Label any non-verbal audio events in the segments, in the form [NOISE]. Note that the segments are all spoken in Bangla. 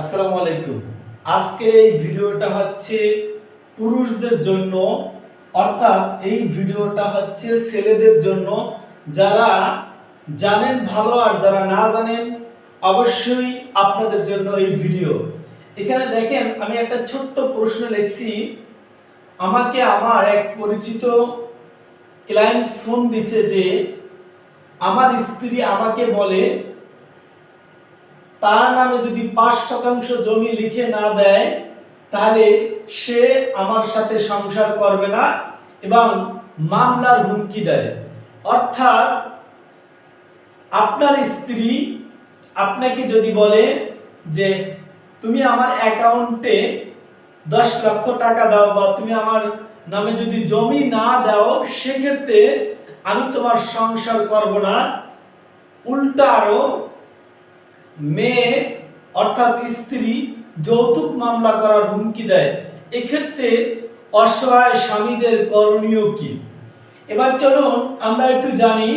আসসালামু আলাইকুম। আজকের এই ভিডিওটা হচ্ছে পুরুষদের জন্য, অর্থাৎ এই ভিডিওটা হচ্ছে ছেলেদের জন্য। যারা জানেন ভালো আর যারা না জানেন, অবশ্যই আপনাদের জন্য এই ভিডিও। এখানে দেখেন, আমি একটা ছোট্ট প্রশ্ন লিখছি। আমাকে আমার এক পরিচিত ক্লায়েন্ট ফোন দিছে যে, আমার স্ত্রী আমাকে বলে তার নামে যদি পাঁচ শতাংশ জমি লিখে না দেয়, তাহলে সে আমার সাথে সংসার করবে না এবং মামলার হুমকি দেয়। অর্থাৎ আপনার স্ত্রী আপনাকে যদি বলে যে, তুমি আমার অ্যাকাউন্টে দশ লক্ষ টাকা দাও বা তুমি আমার নামে যদি জমি না দাও, সেক্ষেত্রে আমি তোমার সংসার করব না। উল্টা আরও মেয়ে অর্থাৎ স্ত্রী যৌতুক মামলা করার হুমকি দেয়। এক্ষেত্রে অসহায় স্বামীদের করণীয় কি? এবার চলুন আমরা একটু জানি,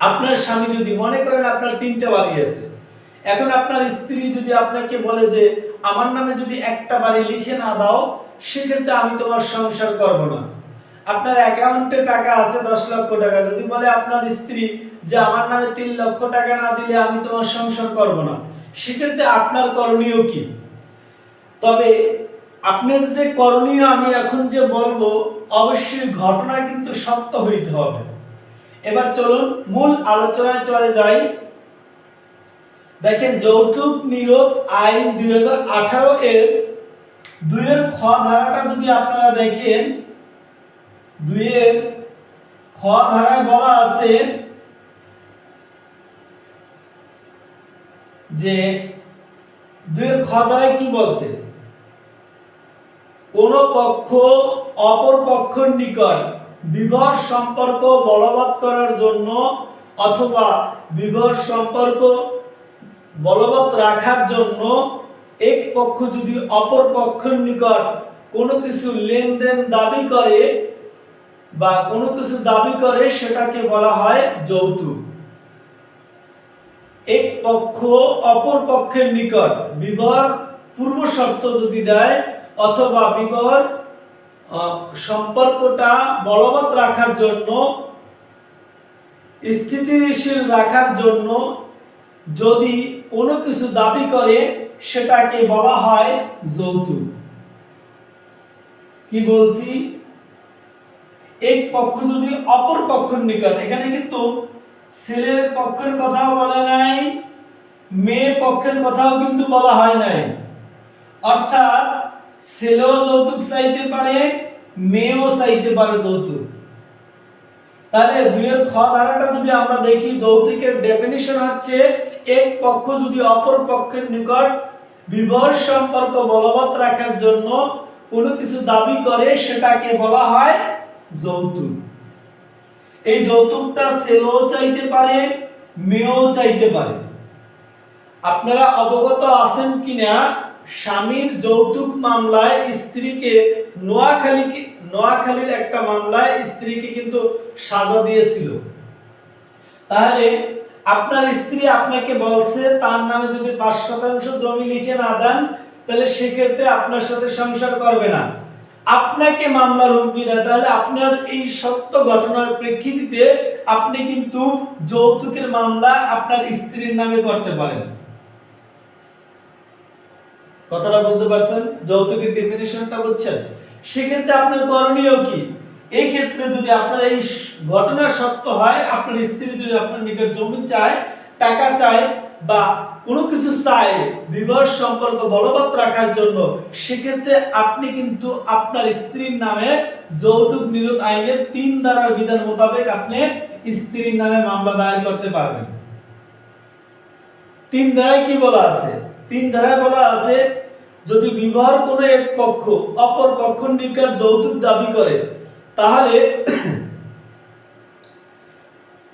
আপনার স্বামী যদি মনে করেন আপনার তিনটে বাড়ি আছে, এখন আপনার স্ত্রী যদি আপনাকে বলে যে, আমার নামে যদি একটা বাড়ি লিখে না দাও, সেক্ষেত্রে আমি তোমার সংসার করব না। আপনার অ্যাকাউন্টে টাকা আছে দশ লক্ষ টাকা, যদি বলে আপনার স্ত্রী যে আমার নামে তিন লক্ষ টাকা না দিলে আমি তোমার সংসার করব না। সেক্ষেত্রে আপনার করণীয় কি? তবে আপনার যে করণীয় আমি এখন যে বলব, অবশ্যই ঘটনা কিন্তু সত্য হইতে হবে। এবার চলুন মূল আলোচনায় চলে যাই। দেখেন, যৌতুক নিরোধ আইন দুই হাজার আঠারো এর দুইয়ের খ ধারাটা যদি আপনারা দেখেন, দুইয়ের খ ধারায় বলা আছে যে দুইয়ের খ কি বলছে? কোন পক্ষ অপর পক্ষের নিকট বিবাহ সম্পর্ক বলবৎ করার জন্য অথবা বিবাহ সম্পর্ক বলবৎ রাখার জন্য এক পক্ষ যদি অপর পক্ষের নিকট কোনো কিছু লেনদেন দাবি করে বা কোনো কিছু দাবি করে, সেটাকে বলা হয় যৌতুক। এক পক্ষ অপর পক্ষের নিকট বিবাহ পূর্ব শর্ত যদি দেয় অথবা বিবাহ সম্পর্কটা বলবৎ রাখার জন্য, স্থিতিশীল রাখার জন্য যদি কোনো কিছু দাবি করে, সেটাকে বলা হয় যৌতুক। কি বলছি? এক পক্ষ যদি অপর পক্ষের নিকট, এখানে কিন্তু ছেলের পক্ষের কথাও বলে নাই মেয়ে পক্ষের কথাও কিন্তু বলা হয় নাই। অর্থাৎ ছেলেও যৌতুক চাইতে পারে, মেয়েও চাইতে পারে যৌতুক। তাহলে দুইয়ের খ ধারাটা যদি আমরা দেখি, যৌতুকের ডেফিনিশন হচ্ছে এক পক্ষ যদি অপর পক্ষের নিকট বিবাহ সম্পর্ক বলবৎ রাখার জন্য কোনো কিছু দাবি করে, সেটাকে বলা হয় যৌতুক। এই যৌতুকটা ছেলেও চাইতে পারে, মেয়েও চাইতে পারে। আপনারা অবগত আছেন কিনা? স্বামীর যৌতুক মামলায় স্ত্রীকে নোয়াখালী নোয়াখালীর একটা মামলায় স্ত্রীকে কিন্তু সাজা দিয়েছিল। তাহলে আপনার স্ত্রী আপনাকে বলছে, তার নামে যদি পাঁচ শতাংশ জমি লিখে না দেন, তাহলে সেক্ষেত্রে আপনার সাথে সংসার করবে না। আপনাকে মামলার হুমকি দেয়, তাহলে আপনার এই সত্য ঘটনার প্রেক্ষিতে আপনি কিন্তু যৌতুকের মামলা আপনার স্ত্রীর নামে করতে পারেন। কথাটা বুঝতে পারছেন? যৌতুকের ডেফিনেশনটা বুঝছেন? সেক্ষেত্রে আপনার করণীয় কি? এই ক্ষেত্রে যদি আপনার এই ঘটনা সত্য হয়, আপনার স্ত্রী যদি আপনার নিকট জমি চায়, টাকা চায় বা কোনো কিছু চায় বিবাহ সম্পর্ক বলবৎ রাখার জন্য, সেক্ষেত্রে আপনি কিন্তু আপনার স্ত্রীর নামে যৌতুক নিরোধ আইনের তিন ধারার বিধান মোতাবেক আপনি স্ত্রীর নামে মামলা দায়ের করতে পারবেন। তিন ধারায় কি বলা আছে? তিন ধারায় বলা আছে, যদি বিবাহর কোনো এক পক্ষ অপর পক্ষ নিকট যৌতুক দাবি করে, তাহলে [CLEARS THROAT]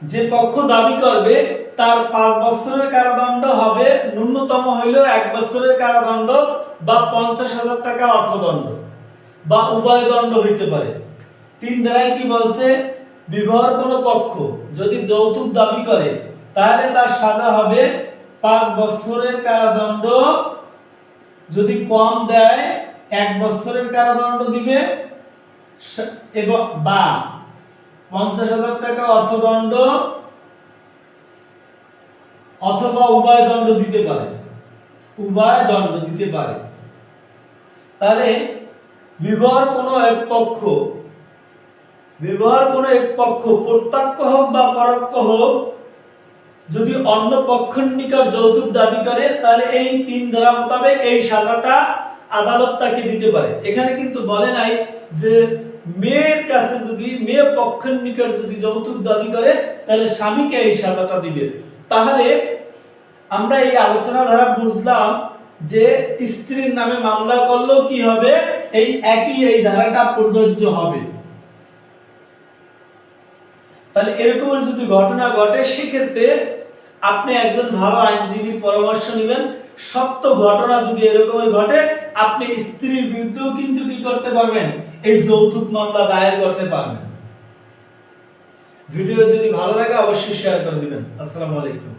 যে পক্ষ দাবি করবে তার পাঁচ বছরের কারাদণ্ড হবে, ন্যূনতম হইলেও এক বছরের কারাদণ্ড বা পঞ্চাশ হাজার টাকা অর্থদণ্ড বা উভয় দণ্ড হইতে পারে। তিন ধারায় কি বলছে? বিবাহর কোনো পক্ষ যদি যৌতুক দাবি করে, তাহলে তার সাজা হবে পাঁচ বছরের কারাদণ্ড। যদি কম দেয়, এক বছরের কারাদণ্ড দিবে। এবং বা পঞ্চাশ হাজার টাকা অর্থদণ্ড অথবা উভয় দণ্ড দিতে পারে। উভয় দণ্ড দিতে পারে। তাহলে বিবাহর কোনো এক পক্ষ বিবাহর কোনো এক পক্ষ প্রত্যক্ষ হোক বা পরোক্ষ হোক, যদি অন্য পক্ষের নিকট যৌতুক দাবি করে, তাহলে এই তিন ধারা মোতাবেক এই সাজাটা আদালত তাকে দিতে পারে। এখানে কিন্তু বলে নাই যে মেয়ের কাছে যদি, মেয়ে পক্ষের নিকট যদি যৌতুক দাবি করে, তাহলে স্বামীকে এই সাজাটা দিবে। তাহলে আমরা এই আলোচনা দ্বারা বুঝলাম যে স্ত্রীর নামে মামলা করলেও কি হবে? এই একই এই ধারাটা প্রযোজ্য হবে। তাহলে এরকমের যদি ঘটনা ঘটে, সেক্ষেত্রে আপনি একজন ভালো আইনজীবীর পরামর্শ নেবেন। সত্য ঘটনা যদি এরকমের ঘটে, আপনি স্ত্রীর বিরুদ্ধেও কিন্তু কি করতে পারবেন? এই যৌতুক মামলা দায়ের করতে পারবেন। ভিডিও যদি ভালো লাগে অবশ্যই শেয়ার করে দিবেন। আসসালামু আলাইকুম।